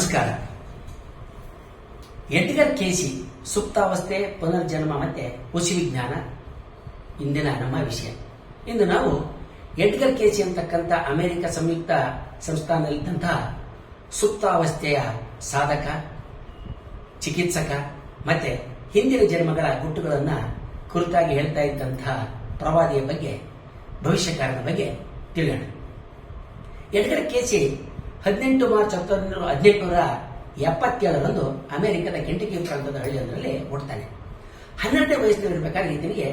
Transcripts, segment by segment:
ನಮಸ್ಕಾರ. ಎಡ್ಗರ್ ಕೇಸಿ ಸುಪ್ತಾವಸ್ಥೆ ಪುನರ್ಜನ್ಮ ಮತ್ತೆ ಹುಸಿ ವಿಜ್ಞಾನ? ಇಂದಿನ ನಮ್ಮ ವಿಷಯ. ಇಂದು ನಾವು ಎಡ್ಗರ್ ಕೇಸಿ ಅಂತಕ್ಕಂಥ ಅಮೆರಿಕ ಸಂಯುಕ್ತ ಸಂಸ್ಥಾನದಲ್ಲಿದ್ದಂತಹ ಸುಪ್ತಾವಸ್ಥೆಯ ಸಾಧಕ, ಚಿಕಿತ್ಸಕ ಮತ್ತೆ ಹಿಂದಿನ ಜನ್ಮಗಳ ಗುಟ್ಟುಗಳನ್ನ ಕುರಿತಾಗಿ ಹೇಳ್ತಾ ಇದ್ದಂತಹ ಪ್ರವಾದಿಯ ಬಗ್ಗೆ ಭವಿಷ್ಯಕಾರನ ಬಗ್ಗೆ ತಿಳಿಯೋಣ. ಎಡ್ಗರ್ ಕೇಸಿ ಹದಿನೆಂಟು ಮಾರ್ಚ್ ಹತ್ತೊಂಬತ್ತು ಹದಿನೆಂಟುನೂರ ಎಪ್ಪತ್ತೇಳರಂದು ಅಮೆರಿಕದ ಕೆಂಟಕಿ ಪ್ರಾಂತದ ಹಳ್ಳಿಯೊಂದರಲ್ಲಿ ಹುಡ್ತಾನೆ ಹನ್ನೆರಡನೇ ವಯಸ್ಸಿನಲ್ಲಿರಬೇಕಾದ್ರೆ ಈತನಿಗೆ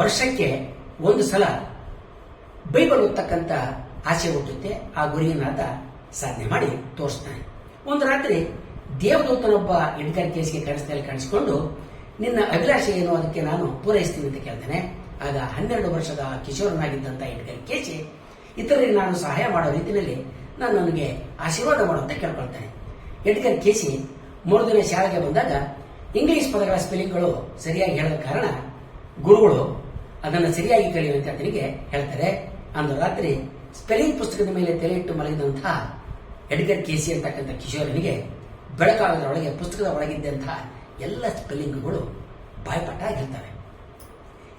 ವರ್ಷಕ್ಕೆ ಒಂದು ಸಲ ಬೈಬಲ್ ಓದ್ತಕ್ಕಂಥ ಆಸೆ ಹುಟ್ಟುತ್ತೆ. ಆ ಗುರಿಯನ್ನಾತ ಸಾಧನೆ ಮಾಡಿ ತೋರಿಸ್ತಾನೆ. ಒಂದು ರಾತ್ರಿ ದೇವದೂತನೊಬ್ಬ ಎಡ್ಗರ್ ಕೇಸಿಗೆ ಕನಸಿನಲ್ಲಿ ಕಾಣಿಸಿಕೊಂಡು, ನಿನ್ನ ಅಭಿಲಾಷೆ ಏನು? ಅದಕ್ಕೆ ನಾನು ಪೂರೈಸ್ತೀನಿ ಅಂತ ಕೇಳ್ತಾನೆ. ಆಗ ಹನ್ನೆರಡು ವರ್ಷದ ಕಿಶೋರನಾಗಿದ್ದಂಥ ಎಡ್ಗರ್ ಕೇಸಿ, ಇತರರಿಗೆ ನಾನು ಸಹಾಯ ಮಾಡೋ ರೀತಿಯಲ್ಲಿ ನಾನು ನನಗೆ ಆಶೀರ್ವಾದ ಮಾಡುವಂತ ಕೇಳ್ಕೊಳ್ತೇನೆ. ಎಡ್ಗರ್ ಕೇಸಿ ಮೂರು ಶಾಲೆಗೆ ಬಂದಾಗ ಇಂಗ್ಲಿಷ್ ಪದಗಳ ಸ್ಪೆಲ್ಲಿಂಗ್ಗಳು ಸರಿಯಾಗಿ ಹೇಳದ ಕಾರಣ ಗುರುಗಳು ಅದನ್ನು ಸರಿಯಾಗಿ ಕಲಿಯುವಂತೆ ಆತನಿಗೆ ಹೇಳ್ತಾರೆ. ಅಂದು ರಾತ್ರಿ ಸ್ಪೆಲ್ಲಿಂಗ್ ಪುಸ್ತಕದ ಮೇಲೆ ತಲೆ ಇಟ್ಟು ಮಲಗಿದಂತಹ ಎಡ್ಗರ್ ಕೇಸಿ ಅಂತಕ್ಕಂಥ ಕಿಶೋರನಿಗೆ ಬೆಳಕಾಗದೊಳಗೆ ಪುಸ್ತಕದ ಒಳಗಿದ್ದಂತಹ ಎಲ್ಲ ಸ್ಪೆಲ್ಲಿಂಗ್ಗಳು ಹೇಳ್ತವೆ.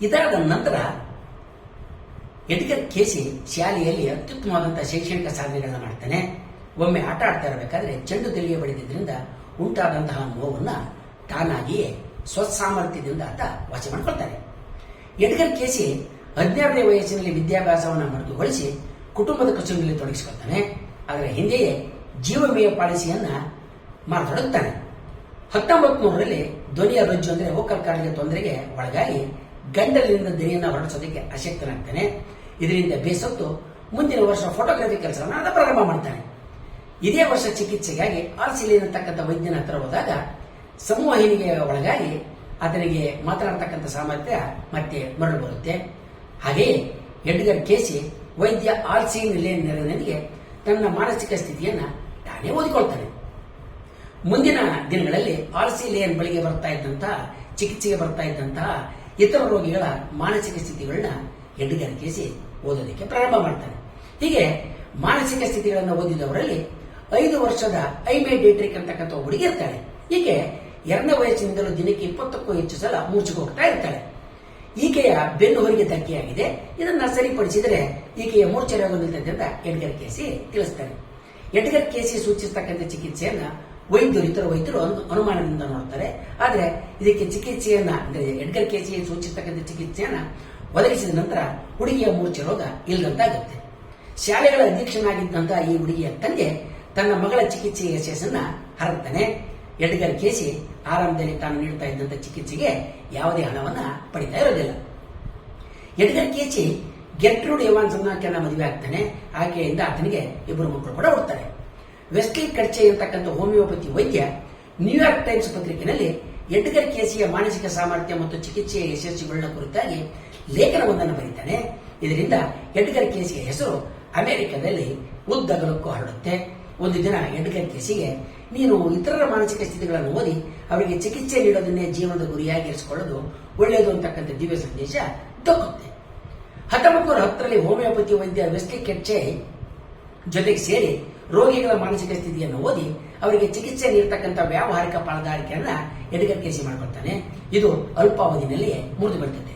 ಇದಾದ ನಂತರ ಎಡ್ಗರ್ ಕೇಸಿ ಶಾಲೆಯಲ್ಲಿ ಅತ್ಯುತ್ತಮವಾದಂತಹ ಶೈಕ್ಷಣಿಕ ಸಾಧನೆಗಳನ್ನು ಮಾಡ್ತಾನೆ. ಒಮ್ಮೆ ಆಟ ಆಡ್ತಾ ಇರಬೇಕಾದ್ರೆ ಚೆಂಡು ತಿಳಿಯ ಬಡಿದಿದ್ದರಿಂದ ಉಂಟಾದಂತಹ ನೋವನ್ನ ತಾನಾಗಿಯೇ ಸ್ವಸಾಮರ್ಥ್ಯದಿಂದ ಆತ ವಾಚ ಮಾಡಿಕೊಳ್ತಾನೆ. ಎಡ್ಗರ್ ಕೇಸಿ ಹದಿನಾರನೇ ವಯಸ್ಸಿನಲ್ಲಿ ವಿದ್ಯಾಭ್ಯಾಸವನ್ನು ಮರೆತುಗೊಳಿಸಿ ಕುಟುಂಬದ ಕಚೇರಿಯಲ್ಲಿ ತೊಡಗಿಸಿಕೊಳ್ತಾನೆ. ಅದರ ಹಿಂದೆಯೇ ಜೀವ ವಿಮೆಯ ಪಾಲಿಸಿಯನ್ನು ಮಾತಾಡುತ್ತಾನೆ ಹತ್ತೊಂಬತ್ತು ನೂರರಲ್ಲಿ ಧ್ವನಿಯ ರಜ್ಜು ಅಂದರೆ ವೋಕಲ್ ಕಾರ್ಡ್ಗೆ ತೊಂದರೆಗೆ ಒಳಗಾಗಿ ಗಂಡಲಿನಿಂದ ಧ್ವನಿಯನ್ನು ಹೊರಡಿಸೋದಕ್ಕೆ ಅಶಕ್ತನಾಗ್ತಾನೆ. ಇದರಿಂದ ಬೇಸತ್ತು ಮುಂದಿನ ವರ್ಷ ಫೋಟೋಗ್ರಫಿ ಕೆಲಸವನ್ನು ಪ್ರಾರಂಭ ಮಾಡ್ತಾನೆ. ಇದೇ ವರ್ಷ ಚಿಕಿತ್ಸೆಗಾಗಿ ಆರ್ಸಿಲಿನ್ ಅಂತಕ್ಕಂಥ ವೈದ್ಯನ ಹತ್ರ ಹೋದಾಗ ಸಮೂಹಿಗೆ ಒಳಗಾಗಿ ಆತನಿಗೆ ಮಾತನಾಡ್ತಕ್ಕಂಥ ಸಾಮರ್ಥ್ಯ ಮತ್ತೆ ಮರಳು ಬರುತ್ತೆ. ಹಾಗೆಯೇ ಎಡ್ಗರ್ ಕೇಸಿ ವೈದ್ಯ ಆಲ್ಸಿನ್ ನೆರವಿನೊಂದಿಗೆ ತನ್ನ ಮಾನಸಿಕ ಸ್ಥಿತಿಯನ್ನ ತಾನೇ ಓದಿಕೊಳ್ತಾನೆ. ಮುಂದಿನ ದಿನಗಳಲ್ಲಿ ಆಲ್ಸಿ ಲೇಯನ್ ಬಳಿಗೆ ಬರ್ತಾ ಇದ್ದಂತಹ, ಚಿಕಿತ್ಸೆಗೆ ಬರ್ತಾ ಇದ್ದಂತಹ ಇತರ ರೋಗಿಗಳ ಮಾನಸಿಕ ಸ್ಥಿತಿಗಳನ್ನ ಎಡ್ಗರ್ ಕೇಸಿ ಓದೋದಕ್ಕೆ ಪ್ರಾರಂಭ ಮಾಡ್ತಾರೆ. ಹೀಗೆ ಮಾನಸಿಕ ಸ್ಥಿತಿಗಳನ್ನು ಓದಿದವರಲ್ಲಿ ಐದು ವರ್ಷದ ಐಮೆ ಡೇಟ್ರಿಕ್ ಅಂತಕ್ಕಂಥ ಹುಡುಗಿ ಇರ್ತಾಳೆ. ಈಕೆ ಎರಡನೇ ವಯಸ್ಸಿನಿಂದಲೂ ದಿನಕ್ಕೆ ಇಪ್ಪತ್ತಕ್ಕೂ ಹೆಚ್ಚು ಸಲ ಮೂರ್ಛೆಗೆ ಹೋಗ್ತಾ ಇರ್ತಾಳೆ. ಈಕೆಯ ಬೆನ್ನು ಹೊರಗೆ ಧಕ್ಕೆಯಾಗಿದೆ. ಇದನ್ನ ಸರಿಪಡಿಸಿದರೆ ಈಕೆಯ ಮೂರ್ಛೆ ರೋಗ ನಿಲ್ತದೆ ಅಂತ ಎಡ್ಗರ್ ಕೇಸಿ ತಿಳಿಸ್ತಾರೆ ಎಡ್ಗರ್ ಕೇಸಿ ಸೂಚಿಸತಕ್ಕಂಥ ಚಿಕಿತ್ಸೆಯನ್ನ ವೈದ್ಯರು, ಇತರ ವೈದ್ಯರು ಅನು- ಅನುಮಾನದಿಂದ ನೋಡ್ತಾರೆ. ಆದರೆ ಇದಕ್ಕೆ ಚಿಕಿತ್ಸೆಯನ್ನ, ಅಂದ್ರೆ ಎಡ್ಗರ್ ಕೇಸಿ ಸೂಚಿಸತಕ್ಕಂಥ ಚಿಕಿತ್ಸೆಯನ್ನ ಒದಗಿಸಿದ ನಂತರ ಹುಡುಗಿಯ ಮೂರ್ಛೆ ರೋಗ ಇಲ್ಲದಂತಾಗುತ್ತೆ. ಶಾಲೆಗಳ ಅಧ್ಯಕ್ಷನಾಗಿದ್ದಂತಹ ಈ ಹುಡುಗಿಯ ತಂದೆ ತನ್ನ ಮಗಳ ಚಿಕಿತ್ಸೆಯ ಯಶಸ್ಸನ್ನ ಹರಡ್ತಾನೆ. ಎಡ್ಗರ್ ಕೇಸಿ ಆರಂಭದಲ್ಲಿ ತಾನು ನೀಡ್ತಾ ಇದ್ದಂತ ಚಿಕಿತ್ಸೆಗೆ ಯಾವುದೇ ಹಣವನ್ನ ಪಡಿತಾ ಇರೋದಿಲ್ಲ. ಎಡ್ಗರ್ ಕೆಸಿ ಗೆಟ್ರೂಡ್ ಎವಾನ್ಸ್ ಅನ್ನ ಮದುವೆ ಆಗ್ತಾನೆ. ಆಕೆಯಿಂದ ಆತನಿಗೆ ಇಬ್ಬರು ಮಕ್ಕಳು ಕೂಡ ಹುಡ್ತಾರೆ. ವೆಸ್ಲಿ ಕಡ್ಚೆ ಇರತಕ್ಕಂಥ ಹೋಮಿಯೋಪತಿ ವೈದ್ಯ ನ್ಯೂಯಾರ್ಕ್ ಟೈಮ್ಸ್ ಪತ್ರಿಕೆಯಲ್ಲಿ ಎಡ್ಗರ್ ಕೇಸಿಯ ಮಾನಸಿಕ ಸಾಮರ್ಥ್ಯ ಮತ್ತು ಚಿಕಿತ್ಸೆಯ ಯಶಸ್ಸುಗಳನ್ನ ಕುರಿತಾಗಿ ಲೇಖನವೊಂದನ್ನು ಬರೀತಾನೆ. ಇದರಿಂದ ಎಡ್ಗರ್ ಕೇಸಿಯ ಹೆಸರು ಅಮೆರಿಕದಲ್ಲಿ ಉದ್ದಗಲಕ್ಕೂ ಹರಡುತ್ತೆ. ಒಂದು ದಿನ ಎಡ್ಗರ್ ಕೇಸಿಗೆ ನೀನು ಇತರರ ಮಾನಸಿಕ ಸ್ಥಿತಿಗಳನ್ನು ಓದಿ, ಅವರಿಗೆ ಚಿಕಿತ್ಸೆ ನೀಡೋದನ್ನೇ ಜೀವನದ ಗುರಿಯಾಗಿ ಇರಿಸಿಕೊಳ್ಳೋದು ಒಳ್ಳೆಯದು ಅಂತಕ್ಕಂಥ ದಿವ್ಯ ಸಂದೇಶ ದೊಕ್ಕುತ್ತೆ. ಹತ್ತೊಂಬತ್ತು ನೂರ ಹತ್ತರಲ್ಲಿ ಹೋಮಿಯೋಪತಿ ವೈದ್ಯ ವೆಸ್ಲಿ ಕೆಚ್ಚೆ ಜೊತೆಗೆ ಸೇರಿ ರೋಗಿಗಳ ಮಾನಸಿಕ ಸ್ಥಿತಿಯನ್ನು ಓದಿ ಅವರಿಗೆ ಚಿಕಿತ್ಸೆ ನೀಡತಕ್ಕಂಥ ವ್ಯಾವಹಾರಿಕ ಪಾಲುದಾರಿಕೆಯನ್ನು ಕೆಸಿ ಮಾಡಿಕೊಳ್ತಾನೆ. ಇದು ಅಲ್ಪಾವಧಿಯಲ್ಲಿಯೇ ಮುರಿದು ಬರ್ತದೆ.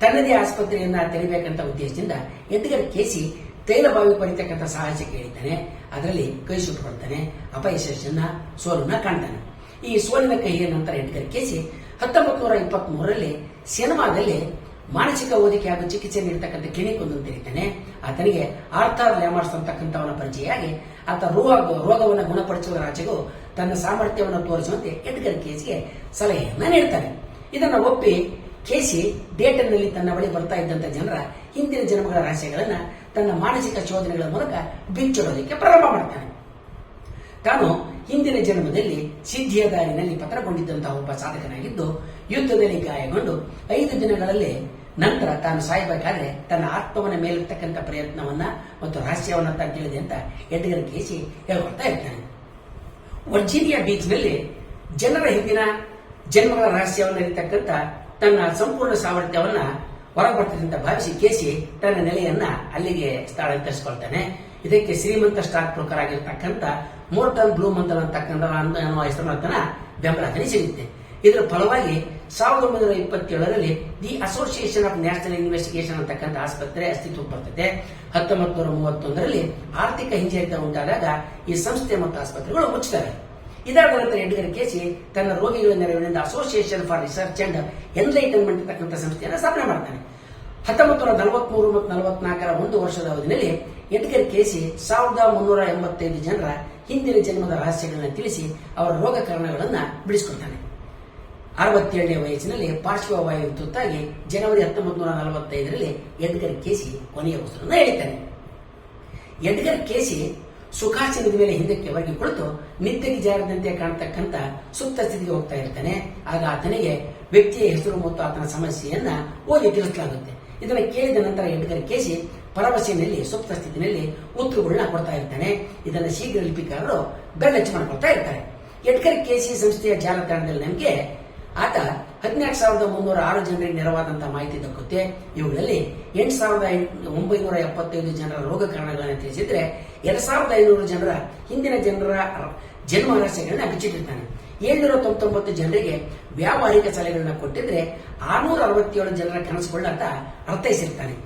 ತನ್ನದೇ ಆಸ್ಪತ್ರೆಯನ್ನ ತೆರಿಬೇಕಂತ ಉದ್ದೇಶದಿಂದ ಎಡ್ಗರ್ ಕೇಸಿ ತೈಲ ಬಾವಿ ಪಡಿತಕ್ಕಂಥ ಸಾಹಸ ಕೇಳಿದ್ದಾನೆ. ಅದರಲ್ಲಿ ಕೈ ಸುಟ್ಟುಕೊಳ್ತಾನೆ ಅಪಯಶಸ್ಸನ್ನ ಸೋಲನ್ನ ಕಾಣ್ತಾನೆ. ಈ ಸೋಲಿನ ಕೈಯ ನಂತರ ಎಡ್ಗರ್ ಕೇಸಿ ಹತ್ತೊಂಬತ್ತು ನೂರ ಇಪ್ಪತ್ತ್ ಮೂರರಲ್ಲಿ ಸಿನಿಮಾದಲ್ಲಿ ಮಾನಸಿಕ ಓದಿಕೆ ಹಾಗೂ ಚಿಕಿತ್ಸೆ ನೀಡತಕ್ಕಂಥ ಕ್ಲಿನಿಕ್ ಒಂದು ತೆರೀತಾನೆ ಆತನಿಗೆ ಆರ್ಥರ್ ಲ್ಯಾಮರ್ಸ್ ಅಂತಕ್ಕಂಥವನ ಪರಿಚಯವಾಗಿ ಆತ ರೋಗ, ರೋಗವನ್ನು ಗುಣಪಡಿಸುವ ರಾಜೆಗೂ ತನ್ನ ಸಾಮರ್ಥ್ಯವನ್ನು ತೋರಿಸುವಂತೆ ಎಡ್ಗರ್ ಕೇಸಿಗೆ ಸಲಹೆಯನ್ನ ನೀಡ್ತಾನೆ. ಇದನ್ನು ಒಪ್ಪಿ ಕೇಸಿ ಡೇಟನ್ನಲ್ಲಿ ತನ್ನ ಬಳಿ ಬರ್ತಾ ಇದ್ದಂಥ ಜನರ ಹಿಂದಿನ ಜನ್ಮಗಳ ರಹಸ್ಯಗಳನ್ನ ತನ್ನ ಮಾನಸಿಕ ಶೋಧನೆಗಳ ಮೂಲಕ ಬಿಚ್ಚಿಡೋದಕ್ಕೆ ಪ್ರಾರಂಭ ಮಾಡ್ತಾನೆ. ತಾನು ಹಿಂದಿನ ಜನ್ಮದಲ್ಲಿ ಸಿದ್ಧಿಯ ದಾರಿನಲ್ಲಿ ಪತ್ರಗೊಂಡಿದ್ದಂತಹ ಒಬ್ಬ ಸಾಧಕನಾಗಿದ್ದು, ಯುದ್ಧದಲ್ಲಿ ಗಾಯಗೊಂಡು ಐದು ದಿನಗಳಲ್ಲಿ ನಂತರ ತಾನು ಸಾಯಬೇಕಾದ್ರೆ ತನ್ನ ಆತ್ಮವನ್ನ ಮೇಲಿರ್ತಕ್ಕಂಥ ಪ್ರಯತ್ನವನ್ನ ಮತ್ತು ರಹಸ್ಯವನ್ನ ತಾನು ಅಂತ ಎಡ್ಗರ್ ಕೇಸಿ ಹೇಳ್ಕೊಡ್ತಾ ಇರ್ತಾನೆ. ವರ್ಜೀನಿಯಾ ಬೀಚ್ನಲ್ಲಿ ಜನರ ಹಿಂದಿನ ಜನ್ಮಗಳ ರಹಸ್ಯವನ್ನು ಇರತಕ್ಕಂಥ ತನ್ನ ಸಂಪೂರ್ಣ ಸಾಮರ್ಥ್ಯವನ್ನ ಹೊರಬರ್ತದಂತ ಭಾವಿಸಿ ಕೇಸಿ ತನ್ನ ನೆಲೆಯನ್ನ ಅಲ್ಲಿಗೆ ಸ್ಥಳಾಂತರಿಸಿಕೊಳ್ತಾನೆ. ಇದಕ್ಕೆ ಶ್ರೀಮಂತ ಸ್ಟಾಕ್ ಬ್ರೋಕರ್ ಆಗಿರ್ತಕ್ಕಂಥ ಮೋರ್ಟನ್ ಬ್ಲೂ ಮಂದಲ್ ಅಂತಕ್ಕಂಥ ಅನ್ನೋ ಅನ್ನುವ ಹೆಸರಿನ ಬೆಂಬಲತನ ಸಿಗುತ್ತೆ. ಇದರ ಫಲವಾಗಿ ಸಾವಿರದ ಒಂಬೈನೂರ ಇಪ್ಪತ್ತೇಳರಲ್ಲಿ the association of national investigation ಅಂತಕ್ಕಂಥ ಆಸ್ಪತ್ರೆ ಅಸ್ತಿತ್ವಕ್ಕೆ ಬರ್ತದೆ. ಹತ್ತೊಂಬತ್ತು ನೂರ ಮೂವತ್ತೊಂದರಲ್ಲಿ ಆರ್ಥಿಕ ಹಿಂಜರಿತ ಉಂಟಾದಾಗ ಈ ಸಂಸ್ಥೆ ಮತ್ತು ಆಸ್ಪತ್ರೆಗಳು ಮುಚ್ಚುತ್ತವೆ ಇದಾದ ನಂತರ ಎಡ್ಗರ್ ಕೇಸಿ ತನ್ನ ರೋಗಿಗಳ ನೆರವಿನಿಂದ association for research and enlightenment ಅಂತಕ್ಕಂಥ ಸಂಸ್ಥೆಯನ್ನು ಸ್ಥಾಪನೆ ಮಾಡ್ತಾನೆ. ಹತ್ತೊಂಬತ್ತು ನೂರ ನಲವತ್ಮೂರು ಮತ್ತು ನಲವತ್ನಾಲ್ಕರ ಒಂದು ವರ್ಷದ ಅವಧಿಯಲ್ಲಿ ಎಡ್ಗರ್ ಕೇಸಿ ಸಾವಿರದ ಮುನ್ನೂರ ಎಂಬತ್ತೈದು ಜನರ ಹಿಂದಿನ ಜನ್ಮದ ರಹಸ್ಯಗಳನ್ನು ತಿಳಿಸಿ ಅವರ ರೋಗ ಕಾರಣಗಳನ್ನು ಬಿಡಿಸಿಕೊಡ್ತಾನೆ. ಅರವತ್ತೇಳನೇ ವಯಸ್ಸಿನಲ್ಲಿ ಪಾರ್ಶ್ವವಾಯು ತುತ್ತಾಗಿ ಜನವರಿ ಹತ್ತೊಂಬತ್ತು ನೂರ ನಲವತ್ತೈದರಲ್ಲಿ ಎಡ್ಗರ್ ಕೇಸಿ ಕೊನೆಯ ಉಸಿರನ್ನು ಹೇಳಿದ್ದಾನೆ ಎಡ್ಗರ್ ಕೇಸಿ ಸುಖಾಸನದ ಮೇಲೆ ಹಿಂದಕ್ಕೆ ಒರಗಿ ಕುಳಿತು ನಿದ್ದೆಗೆ ಜಾರದಂತೆ ಕಾಣತಕ್ಕಂತ ಸುಪ್ತ ಸ್ಥಿತಿಗೆ ಹೋಗ್ತಾ ಇರ್ತಾನೆ. ಆಗ ಆತನಿಗೆ ವ್ಯಕ್ತಿಯ ಹೆಸರು ಮತ್ತು ಆತನ ಸಮಸ್ಯೆಯನ್ನ ಓದಿ ತಿಳಿಸಲಾಗುತ್ತೆ. ಇದನ್ನು ಕೇಳಿದ ನಂತರ ಎಡ್ಗರ್ ಕೇಸಿ ಪರವಶೆಯಲ್ಲಿ ಸುಪ್ತ ಸ್ಥಿತಿನಲ್ಲಿ ಉತ್ತರಗಳನ್ನ ಕೊಡ್ತಾ ಇರ್ತಾನೆ. ಇದನ್ನು ಶೀಘ್ರ ಲಿಪಿಕಾರರು ಬೆಳ್ಳಚ್ಚು ಮಾಡಿಕೊಡ್ತಾ ಇರ್ತಾರೆ. ಎಡ್ಕರ್ ಕೆಸಿ ಸಂಸ್ಥೆಯ ಜಾಲತಾಣದಲ್ಲಿ ನಮಗೆ ಆತ ಹದಿನಾಲ್ಕು ಸಾವಿರದ ಮುನ್ನೂರ ಆರು ಜನರಿಗೆ ನೆರವಾದಂತಹ ಮಾಹಿತಿ ದಕ್ಕುತ್ತೆ ಇವುಗಳಲ್ಲಿ ಎಂಟು ಸಾವಿರದ ಒಂಬೈನೂರ ಎಪ್ಪತ್ತೈದು ಜನರ ರೋಗ ಕಾರಣಗಳನ್ನು ತಿಳಿಸಿದ್ರೆ, ಎರಡ್ ಸಾವಿರದ ಐನೂರು ಜನರ ಹಿಂದಿನ ಜನರ ಜನ್ಮ ರಹಸ್ಯಗಳನ್ನ ಬಿಚ್ಚಿಟ್ಟಿರ್ತಾನೆ. ಏಳ್ನೂರ ತೊಂಬತ್ತೊಂಬತ್ತು ಜನರಿಗೆ ವ್ಯಾವಹಾರಿಕ ಸಲಹೆಗಳನ್ನ ಕೊಟ್ಟಿದ್ರೆ, ಆರ್ನೂರ ಅರವತ್ತೇಳು ಜನರ ಕನಸುಗಳನ್ನ ಅರ್ಥೈಸಿರ್ತಾನೆ.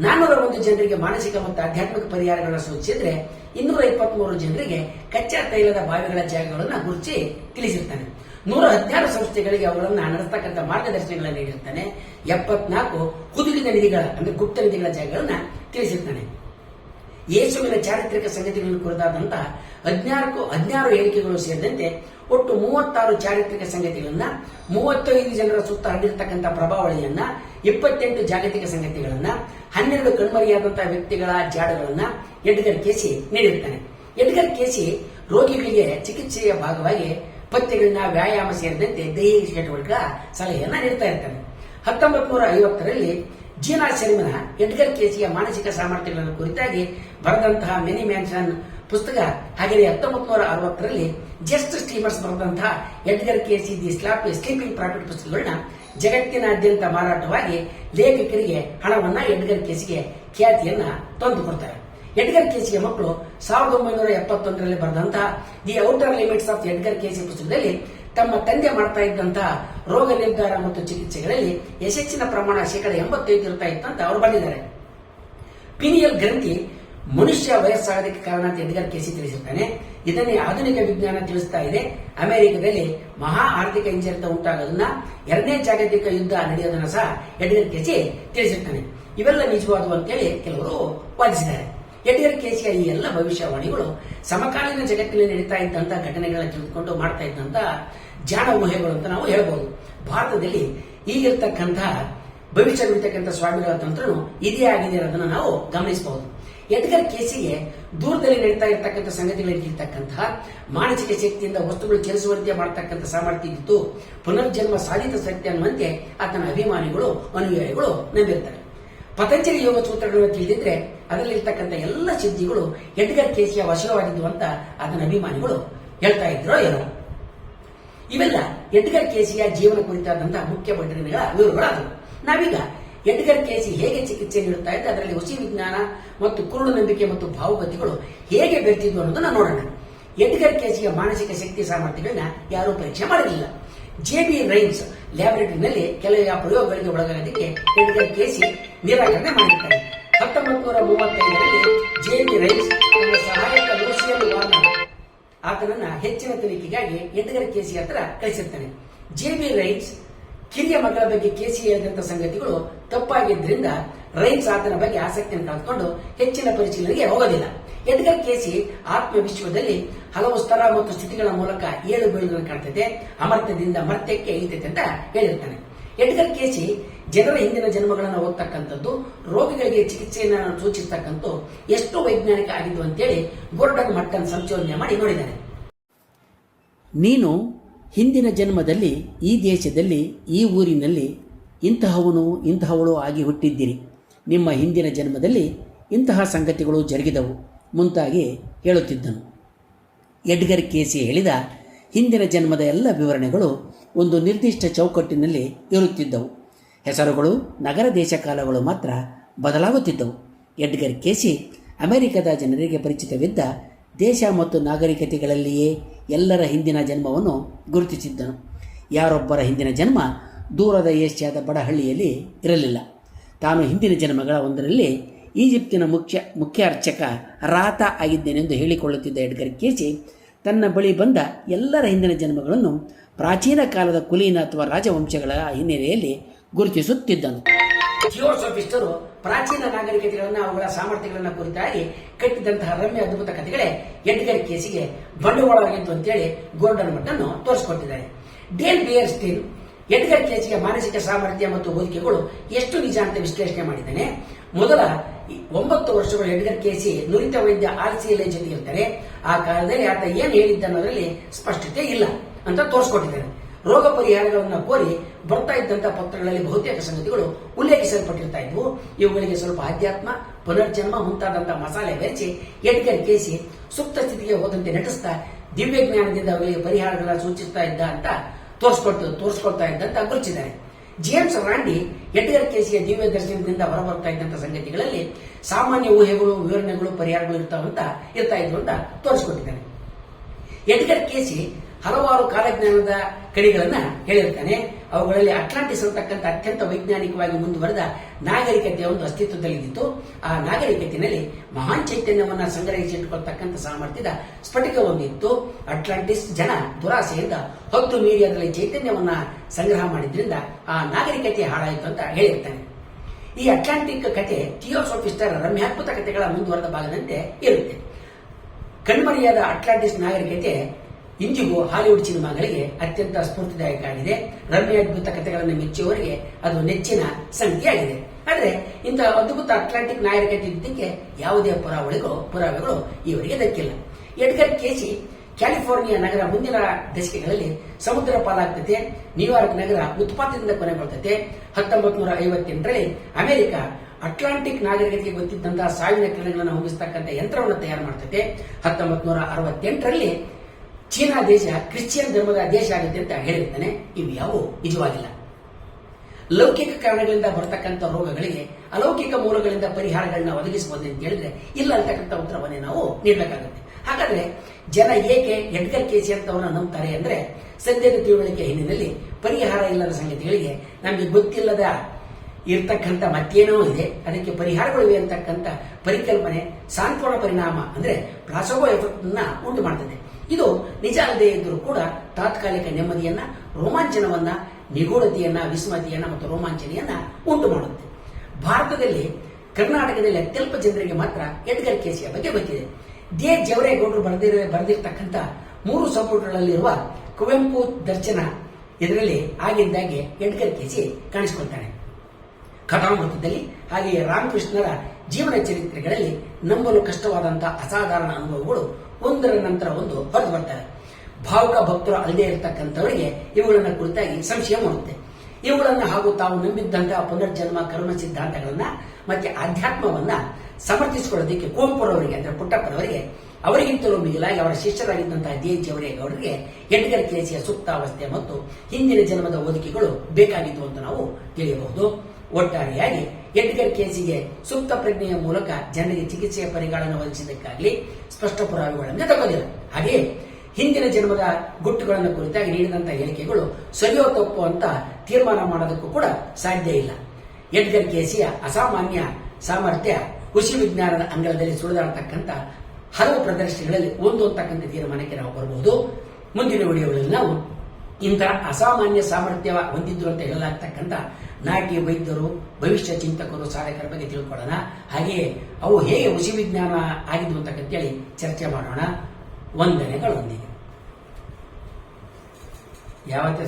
ನಾನ್ನೂರ ಒಂದು ಜನರಿಗೆ ಮಾನಸಿಕ ಮತ್ತು ಆಧ್ಯಾತ್ಮಿಕ ಪರಿಹಾರಗಳನ್ನು ಸೂಚಿಸಿದ್ರೆ ಇನ್ನೂರ ಇಪ್ಪತ್ಮೂರು ಜನರಿಗೆ ಕಚ್ಚಾ ತೈಲದ ಬಾವಿಗಳ ಜಾಗಗಳನ್ನು ಗುರುಚಿ ತಿಳಿಸಿರ್ತಾನೆ. ನೂರ ಹದಿನಾರು ಸಂಸ್ಥೆಗಳಿಗೆ ಅವರನ್ನ ನಡೆಸ್ತಕ್ಕಂಥ ಮಾರ್ಗದರ್ಶನಗಳನ್ನು ನೀಡಿರ್ತಾನೆ. ಎಪ್ಪತ್ನಾಲ್ಕು ಕುದುರಿನ ನಿಧಿಗಳ ಅಂದ್ರೆ ಗುಪ್ತ ನಿಧಿಗಳ ಜಾಗಗಳನ್ನ ತಿಳಿಸಿರ್ತಾನೆ. ಯೇಸುವಿನ ಚಾರಿತ್ರಿಕ ಸಂಗತಿಗಳನ್ನು ಕುರಿತಾದಂತಹ ಹದಿನಾಲ್ಕು ಹದಿನಾರು ಹೇಳಿಕೆಗಳು ಸೇರಿದಂತೆ ಒಟ್ಟು ಮೂವತ್ತಾರು ಚಾರಿತ್ರಿಕ ಸಂಗತಿಗಳನ್ನ ಮೂವತ್ತೈದು ಜನರ ಸುತ್ತ ಹರಡಿರ್ತಕ್ಕಂಥ ಪ್ರಭಾವಳಿಯನ್ನ, ಇಪ್ಪತ್ತೆಂಟು ಜಾಗತಿಕ ಸಂಗತಿಗಳನ್ನ, ಹನ್ನೆರಡು ಕಣ್ಮರಿಯಾದಂತಹ ವ್ಯಕ್ತಿಗಳ ಜಾಡಗಳನ್ನ ಎಡ್ಗರ್ ಕೇಸಿ ನೀಡಿರ್ತಾನೆ. ಎಡ್ಗರ್ ಕೇಸಿ ರೋಗಿಗಳಿಗೆ ಚಿಕಿತ್ಸೆಯ ಭಾಗವಾಗಿ ಪಥ್ಯಗಳನ್ನ ವ್ಯಾಯಾಮ ಸೇರಿದಂತೆ ದೈಹಿಕ ಚಟುವಟಿಕೆ ಸಲಹೆಯನ್ನ ನೀಡ್ತಾ ಇರ್ತಾನೆ. ಹತ್ತೊಂಬತ್ತು ನೂರ ಐವತ್ತರಲ್ಲಿ ಜೀನಾ ಶರ್ಮಿನ ಎಡ್ಗರ್ ಕೇಸಿಯ ಮಾನಸಿಕ ಸಾಮರ್ಥ್ಯಗಳನ್ನು ಕುರಿತಾಗಿ ಬರೆದಂತಹ ಮೆನಿ ಮ್ಯಾನ್ಸನ್ ಪುಸ್ತಕ ಹಾಗೆಯೇ ಹತ್ತೊಂಬತ್ತು ನೂರ ಅರವತ್ತರಲ್ಲಿ ಜಸ್ಟ್ ಸ್ಟೀಮರ್ಸ್ ಬರೆದಂತಹ ಎಡ್ಗರ್ ಕೇಸಿ ದಿ ಸ್ಲಾಪ್ ಸ್ಲೀಪಿಂಗ್ ಪ್ರಾಫಿಟ್ ಪುಸ್ತಕಗಳನ್ನ ಜಗತ್ತಿನಾದ್ಯಂತ ಮಾರಾಟವಾಗಿ ಲೇಖಕರಿಗೆ ಹಣವನ್ನ ಎಡ್ಗರ್ ಕೇಸಿಗೆ ಖ್ಯಾತಿಯನ್ನ ತಂದುಕೊಡ್ತಾರೆ ಎಡ್ಗರ್ ಕೇಸಿಯ ಮಕ್ಕಳು ಸಾವಿರದ ಒಂಬೈನೂರ ಎಪ್ಪತ್ತೊಂದರಲ್ಲಿ ಬರೆದಂತಹ the outer limits of Edgar Cayce ಪುಸ್ತಕದಲ್ಲಿ ತಮ್ಮ ತಂದೆ ಮಾಡ್ತಾ ಇದ್ದಂತಹ ರೋಗ ನಿರ್ಧಾರ ಮತ್ತು ಚಿಕಿತ್ಸೆಗಳಲ್ಲಿ ಯಶಸ್ಸಿನ ಪ್ರಮಾಣ ಶೇಕಡ ಎಂಬತ್ತೈದು ಇರ್ತಾ ಅಂತ ಅವರು ಬಂದಿದ್ದಾರೆ. ಪಿನಿಯಲ್ ಗ್ರಂಥಿ ಮನುಷ್ಯ ವಯಸ್ಸಾಗೋದಕ್ಕೆ ಕಾರಣ ಅಂತ ಎಡ್ಗರ್ ಕೆಸಿ ತಿಳಿಸಿರ್ತಾನೆ. ಇದನ್ನೇ ಆಧುನಿಕ ವಿಜ್ಞಾನ ತಿಳಿಸ್ತಾ ಇದೆ. ಅಮೆರಿಕದಲ್ಲಿ ಮಹಾ ಆರ್ಥಿಕ ಹಿಂಜರಿತ ಉಂಟಾಗೋದನ್ನ ಎರಡನೇ ಜಾಗತಿಕ ಯುದ್ಧ ನಡೆಯೋದನ್ನ ಸಹ ಎಡ್ಗರ್ ಕೆಸಿ ತಿಳಿಸಿರ್ತಾನೆ. ಇವೆಲ್ಲ ನಿಜವಾದವು ಅಂತೇಳಿ ಕೆಲವರು ವಾದಿಸಿದ್ದಾರೆ. ಎಡ್ಗರ್ ಕೇಸಿಯ ಈ ಎಲ್ಲ ಭವಿಷ್ಯವಾಣಿಗಳು ಸಮಕಾಲೀನ ಜಗತ್ತಿನಲ್ಲಿ ನಡೀತಾ ಇದ್ದಂತಹ ಘಟನೆಗಳನ್ನ ತಿಳಿದುಕೊಂಡು ಮಾಡ್ತಾ ಇದ್ದಂತಹ ಜಾಣ ಊಹೆಗಳು ಅಂತ ನಾವು ಹೇಳ್ಬೋದು. ಭಾರತದಲ್ಲಿ ಈಗಿರ್ತಕ್ಕಂತಹ ಭವಿಷ್ಯವಿರ್ತಕ್ಕಂಥ ಸ್ವಾಮಿಗಳ ತಂತ್ರನು ಇದೇ ಆಗಿದೆ ಅನ್ನೋದನ್ನ ನಾವು ಗಮನಿಸಬಹುದು ಎಡ್ಗರ್ ಕೇಸಿಗೆ ದೂರದಲ್ಲಿ ನಡೀತಾ ಇರತಕ್ಕಂಥ ಸಂಗತಿಗಳಿರ್ತಕ್ಕಂತಹ ಮಾನಸಿಕ ಶಕ್ತಿಯಿಂದ ವಸ್ತುಗಳು ಚಲಿಸುವಂತೆ ಮಾಡತಕ್ಕಂಥ ಸಾಮರ್ಥ್ಯ ಇದ್ದು, ಪುನರ್ಜನ್ಮ ಸಾಧಿತ ಸತ್ಯ ಅನ್ನುವಂತೆ ಆತನ ಅಭಿಮಾನಿಗಳು, ಅನುಯಾಯಿಗಳು ನಂಬಿರ್ತಾರೆ. ಪತಂಜಲಿ ಯೋಗ ಸೂತ್ರಗಳನ್ನು ತಿಳಿದಿದ್ರೆ ಅದರಲ್ಲಿರ್ತಕ್ಕಂಥ ಎಲ್ಲ ಸಿದ್ಧಿಗಳು ಎಡ್ಗರ್ ಕೇಸಿಯ ವಶವಾಗಿದ್ದು ಅಂತ ಅದನ್ನ ಅಭಿಮಾನಿಗಳು ಹೇಳ್ತಾ ಇದ್ರೋ ಏನೋ. ಇವೆಲ್ಲ ಎಡ್ಗರ್ ಕೇಸಿಯ ಜೀವನ ಕುರಿತಾದಂತಹ ಮುಖ್ಯ ಘಟನೆಗಳ ವಿವರಗಳಾದವು. ನಾವೀಗ ಎಡ್ಗರ್ ಕೇಸಿ ಹೇಗೆ ಚಿಕಿತ್ಸೆ ನೀಡುತ್ತಾ ಇದ್ದ ಅದರಲ್ಲಿ ಹುಸಿ ವಿಜ್ಞಾನ ಮತ್ತು ಕುರುಳು ನಂಬಿಕೆ ಮತ್ತು ಭಾವುಗತಿಗಳು ಹೇಗೆ ಬೆರೆತಿದ್ವು ಅನ್ನೋದನ್ನ ನೋಡೋಣ. ಎಡ್ಗರ್ ಕೇಸಿಯ ಮಾನಸಿಕ ಶಕ್ತಿ ಸಾಮರ್ಥ್ಯಗಳನ್ನ ಯಾರೂ ಪರೀಕ್ಷೆ ಮಾಡಲಿಲ್ಲ ಜೆ ಬಿ ರೈನ್ಸ್ ಲ್ಯಾಬೊರೇಟರಿನಲ್ಲಿ ಕೆಲವು ಪ್ರಯೋಗಗಳಿಗೆ ಒಳಗಾಗೋದಕ್ಕೆ ಎಡ್ಗರ್ ಕೆಸಿ ನಿರಾಕರಣೆ ಮಾಡಿದ್ದಾರೆ. ಹತ್ತೊಂಬತ್ತು ನೂರ ಮೂವತ್ತೈದರಲ್ಲಿ ಜೆ ಬಿ ರೈನ್ಸ್ ತನ್ನ ಸಹಾಯಕ ಲೂಸಿಯನ್ ಆತನನ್ನ ಹೆಚ್ಚಿನ ತನಿಖೆಗಾಗಿ ಎಡ್ಗರ್ ಕೆಸಿ ಹತ್ರ ಕಳಿಸಿರ್ತಾನೆ. ಜೆ ಬಿ ರೈನ್ಸ್ ಕಿರಿಯ ಮಗಳ ಬಗ್ಗೆ ಕೆಸಿ ಹೇಳಿದಂತ ಸಂಗತಿಗಳು ತಪ್ಪಾಗಿದ್ದರಿಂದ ರೈನ್ಸ್ ಆತನ ಬಗ್ಗೆ ಆಸಕ್ತಿಯನ್ನು ಕಳೆದುಕೊಂಡು ಹೆಚ್ಚಿನ ಪರಿಶೀಲನೆಗೆ ಹೋಗೋದಿಲ್ಲ. ಎಡ್ಗರ್ ಕೇಸಿ ಆತ್ಮವಿಶ್ವದಲ್ಲಿ ಹಲವು ಸ್ತರ ಮತ್ತು ಸ್ಥಿತಿಗಳ ಮೂಲಕ ಏಳು ಬೀಳುಗಳನ್ನು ಕಾಣ್ತದೆ ಅಮರ್ತ್ಯದಿಂದ ಮರ್ತ್ಯಕ್ಕೆ ಇಳಿತೈತೆ ಅಂತ ಹೇಳಿರ್ತಾನೆ. ಎಡ್ಗರ್ ಕೇಸಿ ಜನರ ಹಿಂದಿನ ಜನ್ಮಗಳನ್ನು ಓದ್ತಕ್ಕಂಥದ್ದು, ರೋಗಿಗಳಿಗೆ ಚಿಕಿತ್ಸೆಯನ್ನು ಸೂಚಿಸ್ತಕ್ಕಂಥ ಎಷ್ಟು ವೈಜ್ಞಾನಿಕ ಆಗಿದ್ದು ಅಂತೇಳಿ ಗೋರ್ಡನ್ ಮಟ್ಟನ್ ಸಂಶೋಧನೆ ಮಾಡಿ ನೋಡಿದ್ದಾನೆ ನೀನು ಹಿಂದಿನ ಜನ್ಮದಲ್ಲಿ ಈ ದೇಶದಲ್ಲಿ, ಈ ಊರಿನಲ್ಲಿ ಇಂತಹವನು, ಇಂತಹವಳು ಆಗಿ ಹುಟ್ಟಿದ್ದೀರಿ ನಿಮ್ಮ ಹಿಂದಿನ ಜನ್ಮದಲ್ಲಿ ಇಂತಹ ಸಂಗತಿಗಳು ಜರುಗಿದವು. ಮುಂತಾಗಿ ಹೇಳುತ್ತಿದ್ದನು. ಎಡ್ಗರ್ ಕೇಸಿ ಹೇಳಿದ ಹಿಂದಿನ ಜನ್ಮದ ಎಲ್ಲ ವಿವರಣೆಗಳು ಒಂದು ನಿರ್ದಿಷ್ಟ ಚೌಕಟ್ಟಿನಲ್ಲಿ ಇರುತ್ತಿದ್ದವು. ಹೆಸರುಗಳು, ನಗರ ದೇಶಕಾಲಗಳು ಮಾತ್ರ ಬದಲಾಗುತ್ತಿದ್ದವು. ಎಡ್ಗರ್ ಕೇಸಿ ಅಮೆರಿಕದ ಜನರಿಗೆ ಪರಿಚಿತವಿದ್ದ ದೇಶ ಮತ್ತು ನಾಗರಿಕತೆಗಳಲ್ಲಿಯೇ ಎಲ್ಲರ ಹಿಂದಿನ ಜನ್ಮವನ್ನು ಗುರುತಿಸಿದ್ದನು. ಯಾರೊಬ್ಬರ ಹಿಂದಿನ ಜನ್ಮ ದೂರದ ಏಷ್ಯಾದ ಬಡಹಳ್ಳಿಯಲ್ಲಿ ಇರಲಿಲ್ಲ. ತಾನು ಹಿಂದಿನ ಜನ್ಮಗಳ ಒಂದರಲ್ಲಿ ಈಜಿಪ್ತಿನ ಮುಖ್ಯ ಮುಖ್ಯ ಅರ್ಚಕ ರಾತ ಆಗಿದ್ದೇನೆಂದು ಹೇಳಿಕೊಳ್ಳುತ್ತಿದ್ದ ಎಡ್ಗರ್ ಕೇಸಿ ತನ್ನ ಬಳಿ ಬಂದ ಎಲ್ಲರ ಹಿಂದಿನ ಜನ್ಮಗಳನ್ನು ಪ್ರಾಚೀನ ಕಾಲದ ಕುಲೀನ ಅಥವಾ ರಾಜವಂಶಗಳ ಹಿನ್ನೆಲೆಯಲ್ಲಿ ಗುರುತಿಸುತ್ತಿದ್ದನು. ಥಿಯೋಸೋಫಿಸ್ಟರು ಪ್ರಾಚೀನ ನಾಗರಿಕತೆಗಳನ್ನು ಅವುಗಳ ಸಾಮರ್ಥ್ಯಗಳನ್ನು ಕುರಿತಾಗಿ ಕಟ್ಟಿದಂತಹ ರಮ್ಯ ಅದ್ಭುತ ಕಥೆಗಳೇ ಎಡ್ಗರ್ ಕೇಸಿಗೆ ಬಂಡವಾಳವಾಗಿತ್ತು ಅಂತೇಳಿ ಗೋರ್ಡನ್ ಮಟ್ಟನ್ನು ತೋರಿಸಿಕೊಟ್ಟಿದ್ದಾರೆ. ಡೇಲ್ ಬಿಯರ್ ಸ್ಟೀಲ್ ಎಡ್ಗರ್ ಕೇಸಿಗೆ ಮಾನಸಿಕ ಸಾಮರ್ಥ್ಯ ಮತ್ತು ಹೋಲಿಕೆಗಳು ಎಷ್ಟು ನಿಜ ಅಂತ ವಿಶ್ಲೇಷಣೆ ಮಾಡಿದ್ದಾನೆ? ಮೊದಲ ಒಂಬತ್ತು ವರ್ಷಗಳು ಎಡ್ಗರ್ ಕೆಸಿ ನುರಿತ ವೈದ್ಯ ಆರ್ ಸಿ ಎಲ್ ಜೊತೆ ಇರ್ತಾರೆ. ಆ ಕಾಲದಲ್ಲಿ ಆತ ಏನು ಹೇಳಿದ್ದ ಅನ್ನೋದ್ರಲ್ಲಿ ಸ್ಪಷ್ಟತೆ ಇಲ್ಲ ಅಂತ ತೋರಿಸ್ಕೊಟ್ಟಿದ್ದಾರೆ. ರೋಗ ಪರಿಹಾರಗಳನ್ನು ಕೋರಿ ಬರ್ತಾ ಇದ್ದಂತಹ ಪತ್ರಗಳಲ್ಲಿ ಬಹುತೇಕ ಸಂಗತಿಗಳು ಉಲ್ಲೇಖಿಸಲ್ಪಟ್ಟಿರ್ತಾ ಇದ್ವು. ಇವುಗಳಿಗೆ ಸ್ವಲ್ಪ ಆಧ್ಯಾತ್ಮ, ಪುನರ್ಜನ್ಮ ಮುಂತಾದಂತಹ ಮಸಾಲೆ ಬೆರೆಸಿ ಎಡ್ಗರ್ ಕೇಸಿ ಸೂಕ್ತ ಸ್ಥಿತಿಗೆ ಹೋದಂತೆ ನಟಿಸ್ತಾ ದಿವ್ಯ ಜ್ಞಾನದಿಂದ ಅವರಿಗೆ ಪರಿಹಾರಗಳನ್ನ ಸೂಚಿಸ್ತಾ ಇದ್ದ ಅಂತ ತೋರಿಸ್ಕೊಳ್ತಾ ಇದ್ದಂತ ಗುರುತಿದ್ದಾರೆ ಜೇಮ್ಸ್ ರಾಂಡಿ ಎಡ್ಗರ್ ಕೇಸಿಯ ದಿವ್ಯ ದರ್ಶನದಿಂದ ಹೊರಬರ್ತಾ ಇದ್ದಂತ ಸಂಗತಿಗಳಲ್ಲಿ ಸಾಮಾನ್ಯ ಊಹೆಗಳು, ವಿವರಣೆಗಳು, ಪರಿಹಾರಗಳು ಇರ್ತಾವಂತ ಇರ್ತಾ ಇದ್ರು ಅಂತ ತೋರಿಸ್ಕೊಟ್ಟಿದ್ದಾನೆ. ಎಡ್ಗರ್ ಕೇಸಿ ಹಲವಾರು ಕಾಲಜ್ಞಾನದ ಕಡೆಗಳನ್ನ ಹೇಳಿರ್ತಾನೆ. ಅವುಗಳಲ್ಲಿ ಅಟ್ಲಾಂಟಿಸ್ ಅಂತಕ್ಕಂಥ ಅತ್ಯಂತ ವೈಜ್ಞಾನಿಕವಾಗಿ ಮುಂದುವರೆದ ನಾಗರಿಕತೆಯ ಒಂದು ಅಸ್ತಿತ್ವದಲ್ಲಿದ್ದಿತ್ತು ಆ ನಾಗರಿಕತೆಯಲ್ಲಿ ಮಹಾನ್ ಚೈತನ್ಯವನ್ನು ಸಂಗ್ರಹಿಸಿಟ್ಟುಕೊಳ್ತಕ್ಕಂಥ ಸಾಮರ್ಥ್ಯದ ಸ್ಫಟಿಕ ಒಂದಿತ್ತು. ಅಟ್ಲಾಂಟಿಸ್ ಜನ ದುರಾಸೆಯಿಂದ ಹೊತ್ತು ಮೀರಿ ಅದರಲ್ಲಿ ಚೈತನ್ಯವನ್ನ ಸಂಗ್ರಹ ಮಾಡಿದ್ರಿಂದ ಆ ನಾಗರಿಕತೆ ಹಾಳಾಯಿತು ಅಂತ ಹೇಳಿರ್ತಾನೆ. ಈ ಅಟ್ಲಾಂಟಿಕ್ ಕತೆ ಥಿಯೋಸೋಫಿಸ್ಟರ್ ರಮ್ಯಾತ್ಮಕ ಕಥೆಗಳ ಮುಂದುವರೆದ ಭಾಗದಂತೆ ಇರುತ್ತೆ. ಕಣ್ಮರೆಯಾದ ಅಟ್ಲಾಂಟಿಸ್ ನಾಗರಿಕತೆ ಇಂದಿಗೂ ಹಾಲಿವುಡ್ ಸಿನಿಮಾಗಳಿಗೆ ಅತ್ಯಂತ ಸ್ಫೂರ್ತಿದಾಯಕ ಆಗಿದೆ ರಮ್ಯ ಅದ್ಭುತ ಕಥೆಗಳನ್ನು ಮೆಚ್ಚುವವರಿಗೆ ಅದು ನೆಚ್ಚಿನ ಸಂಗತಿಯಾಗಿದೆ. ಆದರೆ ಇಂತಹ ಅದ್ಭುತ ಅಟ್ಲಾಂಟಿಕ್ ನಾಯಕತೆ ಯಾವುದೇ ಪುರಾವಳಿಗಳು ಪುರಾವೆಗಳು ಇವರಿಗೆ ದಕ್ಕಿಲ್ಲ. ಎಡ್ಗರ್ ಕೆಸಿ, ಕ್ಯಾಲಿಫೋರ್ನಿಯಾ ನಗರ ಮುಂದಿನ ದಶಕಗಳಲ್ಲಿ ಸಮುದ್ರ ಪಾಲಾಗ್ತದೆ ನ್ಯೂಯಾರ್ಕ್ ನಗರ ಉತ್ಪಾದನೆಯಿಂದ ಕೊನೆಗೊಳ್ತದೆ ಹತ್ತೊಂಬತ್ತು ನೂರ ಐವತ್ತೆಂಟರಲ್ಲಿ ಅಮೆರಿಕ ಅಟ್ಲಾಂಟಿಕ್ ನಾಗರಿಕತೆಗೆ ಗೊತ್ತಿದ್ದಂತಹ ಸಾವಿನ ಕಿರಣಗಳನ್ನು ಹೋಗಿಸ್ತಕ್ಕಂಥ ಯಂತ್ರವನ್ನು ತಯಾರು ಮಾಡ್ತದೆ ಹತ್ತೊಂಬತ್ತು ನೂರ ಅರವತ್ತೆಂಟರಲ್ಲಿ ಚೀನಾ ದೇಶ, ಕ್ರಿಶ್ಚಿಯನ್ ಧರ್ಮದ ದೇಶ ಆಗುತ್ತೆ ಅಂತ ಹೇಳಿರ್ತಾನೆ ಇವು ಯಾವುವು ನಿಜವಾಗಿಲ್ಲ. ಲೌಕಿಕ ಕಾರಣಗಳಿಂದ ಬರತಕ್ಕಂಥ ರೋಗಗಳಿಗೆ, ಅಲೌಕಿಕ ಮೂಲಗಳಿಂದ ಪರಿಹಾರಗಳನ್ನ ಒದಗಿಸಬಹುದು ಅಂತ ಹೇಳಿದ್ರೆ ಇಲ್ಲ ಅಂತಕ್ಕಂಥ ಉತ್ತರವನ್ನೇ ನಾವು ನೀಡಬೇಕಾಗುತ್ತೆ. ಹಾಗಾದ್ರೆ ಜನ ಏಕೆ ಎಡ್ಗರ್ ಕೇಸಿ ಅಂತವನ್ನ ನಂಬ್ತಾರೆ ಅಂದ್ರೆ ಸದ್ಯದ ತಿಳುವಳಿಕೆ ಹಿನ್ನೆಲೆಯಲ್ಲಿ ಪರಿಹಾರ ಇಲ್ಲದ ಸಂಗತಿಗಳಿಗೆ ನಮಗೆ ಗೊತ್ತಿಲ್ಲದ ಇರ್ತಕ್ಕಂಥ ಮತ್ತೇನೋ ಇದೆ. ಅದಕ್ಕೆ ಪರಿಹಾರಗಳಿವೆ ಅಂತಕ್ಕಂಥ ಪರಿಕಲ್ಪನೆ, ಸಾಂತ್ವನ ಪರಿಣಾಮ ಅಂದ್ರೆ ಪ್ಲಾಸೋಬೋ ಎಫೆಕ್ಟ್ ಉಂಟು ಮಾಡ್ತದೆ ಇದು ನಿಜ ಅಲ್ಲದೆ ಇದ್ದರೂ ಕೂಡ ತಾತ್ಕಾಲಿಕ ನೆಮ್ಮದಿಯನ್ನ, ರೋಮಾಂಚನವನ್ನ, ನಿಗೂಢತೆಯನ್ನ, ವಿಸ್ಮತಿಯನ್ನ ಮತ್ತು ರೋಮಾಂಚನೆಯನ್ನ ಉಂಟು ಮಾಡುತ್ತೆ. ಭಾರತದಲ್ಲಿ ಕರ್ನಾಟಕದಲ್ಲಿ ಅತ್ಯಲ್ಪ ಜನರಿಗೆ ಮಾತ್ರ ಎಡ್ಗರ್ ಕೇಸಿಯ ಬಗ್ಗೆ ಗೊತ್ತಿದೆ. ದೇ ಜವರೇಗೌಡರು ಬರೆದಿರ, ಬರೆದಿರ್ತಕ್ಕಂಥ ಮೂರು ಸಪೋರ್ಟ್ಗಳಲ್ಲಿರುವ ಕುವೆಂಪು ದರ್ಶನ ಇದರಲ್ಲಿ ಆಗಿದ್ದಾಗೆ ಎಡ್ಗರ್ ಕೇಸಿ ಕಾಣಿಸಿಕೊಳ್ತಾನೆ ಕಥಾಮೃತದಲ್ಲಿ ಹಾಗೆಯೇ ರಾಮಕೃಷ್ಣರ ಜೀವನ ಚರಿತ್ರೆಗಳಲ್ಲಿ ನಂಬಲು ಕಷ್ಟವಾದಂತಹ ಅಸಾಧಾರಣ ಅನುಭವಗಳು ಒಂದರ ನಂತರ ಒಂದು ಹೊರದು ಬರ್ತವೆ ಭಾವುಕ ಭಕ್ತರು ಅಲ್ಲದೆ ಇರತಕ್ಕಂಥವರಿಗೆ ಇವುಗಳನ್ನ ಕುರಿತಾಗಿ ಸಂಶಯ ಮೂಡುತ್ತೆ. ಇವುಗಳನ್ನ ಹಾಗೂ ತಾವು ನಂಬಿದ್ದಂತಹ ಪುನರ್ಜನ್ಮ, ಕರ್ಮ ಸಿದ್ಧಾಂತಗಳನ್ನ ಮತ್ತೆ ಆಧ್ಯಾತ್ಮವನ್ನ ಸಮರ್ಥಿಸಿಕೊಳ್ಳೋದಕ್ಕೆ ಕುವೆಂಪುರವರಿಗೆ ಅಂದ್ರೆ ಪುಟ್ಟಪ್ಪನವರಿಗೆ, ಅವರಿಗಿಂತಲೂ ಮಿಗಿಲಾಗಿ ಅವರ ಶಿಷ್ಯರಾಗಿದ್ದಂತಹ ಡಿ ಅವರಿಗೆ ಎಡ್ಗರ್ ಕೇಸಿಯ ಸುಪ್ತಾವಸ್ಥೆ ಮತ್ತು ಹಿಂದಿನ ಜನ್ಮದ ಓದಿಕೆಗಳು ಬೇಕಾಗಿತ್ತು ಅಂತ ನಾವು ತಿಳಿಯಬಹುದು. ಒಟ್ಟಾರೆಯಾಗಿ ಎಡ್ಗರ್ ಕೇಸಿಗೆ ಸೂಕ್ತ ಪ್ರಜ್ಞೆಯ ಮೂಲಕ ಜನರಿಗೆ ಚಿಕಿತ್ಸೆಯ ಪರಿಗಾಳನ್ನು ಒದಗಿಸಿದ್ದಕ್ಕಾಗಲಿ ಸ್ಪಷ್ಟ ಪುರಾವೆಗಳನ್ನು ತಗೋದಿಲ್ಲ ಹಾಗೆಯೇ ಹಿಂದಿನ ಜನ್ಮದ ಗುಟ್ಟುಗಳನ್ನು ಕುರಿತಾಗಿ ನೀಡಿದಂತಹ ಹೇಳಿಕೆಗಳು ಸರಿಯೋ ತಪ್ಪು ಅಂತ ತೀರ್ಮಾನ ಮಾಡೋದಕ್ಕೂ ಕೂಡ ಸಾಧ್ಯ ಇಲ್ಲ. ಎಡ್ಗರ್ ಕೇಸಿಯ ಅಸಾಮಾನ್ಯ ಸಾಮರ್ಥ್ಯ ಕೃಷಿ ವಿಜ್ಞಾನದ ಅಂಗಳದಲ್ಲಿ ಸುಳಿದಾಡತಕ್ಕಂಥ ಹಲವು ಪ್ರದರ್ಶನಗಳಲ್ಲಿ ಒಂದು ಅಂತಕ್ಕಂಥ ತೀರ್ಮಾನಕ್ಕೆ ನಾವು ಬರಬಹುದು ಮುಂದಿನ ವಿಡಿಯೋಗಳಲ್ಲಿ ನಾವು ಇಂತಹ ಅಸಾಮಾನ್ಯ ಸಾಮರ್ಥ್ಯ ಹೊಂದಿದ್ರು ಅಂತ ಹೇಳಲಾಗ್ತಕ್ಕಂಥ ನಾಟಿ ವೈದ್ಯರು, ಭವಿಷ್ಯ ಚಿಂತಕರು, ಸಾಧಕರ ಬಗ್ಗೆ ತಿಳ್ಕೊಳ್ಳೋಣ. ಹಾಗೆಯೇ ಅವು ಹೇಗೆ ಹುಸಿ ವಿಜ್ಞಾನ ಆಗಿದ್ವು ಕೇಳಿ ಚರ್ಚೆ ಮಾಡೋಣ. ವಂದನೆಗಳೊಂದಿಗೆ ಯಾವತ್ತೇ